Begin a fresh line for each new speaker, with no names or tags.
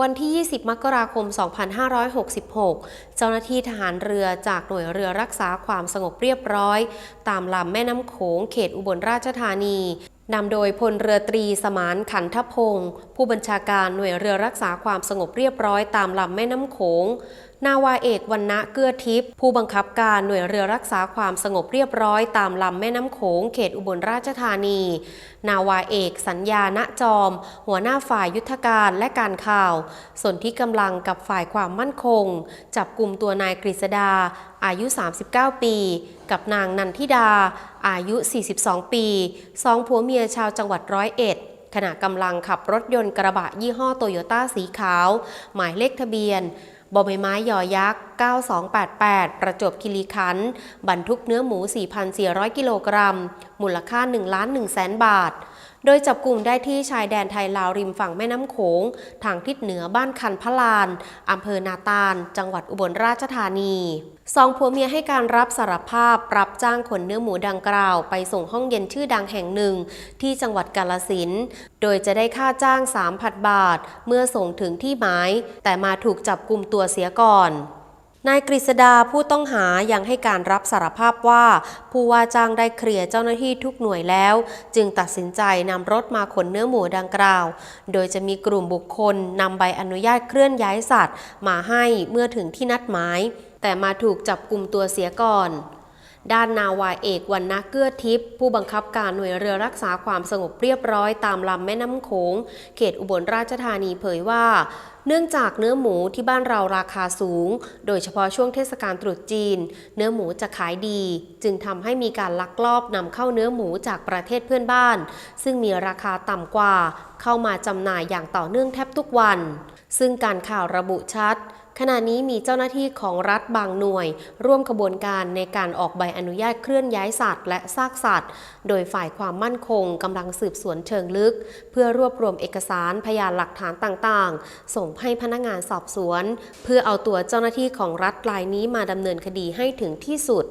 วันที่ 20 มกราคม 2566 เจ้าหน้าที่ทหารเรือจากหน่วยเรือรักษาความสงบเรียบร้อย ตามลำแม่น้ำโขงเขตอุบลราชธานีนำโดยพลเรือตรีสมานขันทพงศ์ผู้บัญชาการหน่วยเรือรักษาความสงบเรียบร้อยตามลำแม่น้ำโขง นาวาเอกวันณะเกื้อทิพย์ผู้บังคับการหน่วยเรือรักษาความสงบเรียบร้อยตามลำแม่น้ำโขงเขตอุบลราชธานี นาวาเอกสัญญาณจอม หัวหน้าฝ่ายยุทธการและการข่าว ส่วนที่กำลังกับฝ่ายความมั่นคง จับกลุ่มตัวนายกฤษดา อายุ 39 ปี กับนางนันทิดา อายุ 42 ปีสองผัวเมียชาวจังหวัดร้อยเอ็ดขณะกำลังขับรถยนต์กระบะยี่ห้อโตโยต้าสีขาว หมายเลขทะเบียน บอใบไม้ยอยักษ์9288 ประจวบคีรีขันธ์บรรทุกเนื้อหมู 4,400 กิโลกรัม มูลค่า1ล้าน1แสนบาท โดยจับกลุ่มได้ที่ชายแดนไทยลาวริมฝั่งแม่น้ำโขง ทางทิศเหนือบ้านคันพลานอำเภอนาตาล จังหวัดอุบลราชธานีสองผัวเมียให้การรับสารภาพรับจ้างขนเนื้อหมูดังกล่าว ไปส่งห้องเย็นชื่อดังแห่งหนึ่ง ที่จังหวัดกาลสินโดยจะได้ค่าจ้าง 3,000 บาท เมื่อส่งถึงที่หมาย แต่มาถูกจับกลุ่มตัวเสียก่อน นายกฤษดาผู้ต้องหายังให้การรับสารภาพว่า ผู้ว่าจ้างได้เคลียร์เจ้าหน้าที่ทุกหน่วยแล้ว จึงตัดสินใจนำรถมาขนเนื้อหมูดังกล่าว โดยจะมีกลุ่มบุคคลนำใบอนุญาตเคลื่อนย้ายสัตว์ มาให้เมื่อถึงที่นัดหมาย แต่มาถูกจับกลุ่มตัวเสียก่อน ด้านนาวาเอกวันนักเกื้อทิพย์ผู้บังคับการหน่วยเรือรักษาความสงบเรียบร้อยตามลำแม่น้ำโขง เขตอุบลราชธานีเผยว่าเนื่องจากเนื้อหมูที่บ้านเราราคาสูง โดยเฉพาะช่วงเทศกาลตรุษจีน เนื้อหมูจะขายดี จึงทำให้มีการลักลอบนำเข้าเนื้อหมูจากประเทศเพื่อนบ้าน ซึ่งมีราคาต่ำกว่า เข้ามาจำหน่ายอย่างต่อเนื่องแทบทุกวัน ซึ่งการข่าวระบุชัด ขณะนี้มีเจ้าหน้าที่ของรัฐบางหน่วย ร่วมขบวนการในการออกใบอนุญาตเคลื่อนย้ายสัตว์และซากสัตว์ โดยฝ่ายความมั่นคงกำลังสืบสวนเชิงลึก เพื่อรวบรวมเอกสารพยานหลักฐานต่างๆ ส่งให้พนักงานสอบสวน เพื่อเอาตัวเจ้าหน้าที่ของรัฐรายนี้มาดำเนินคดีให้ถึงที่สุด